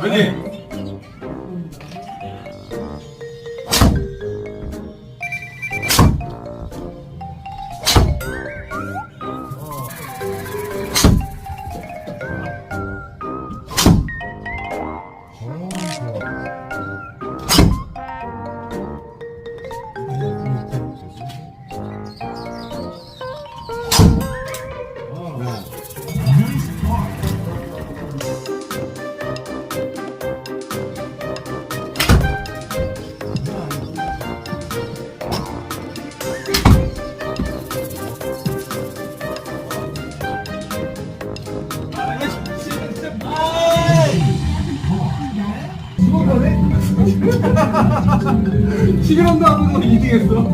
화이팅! 시그널도 하고 2등 했어.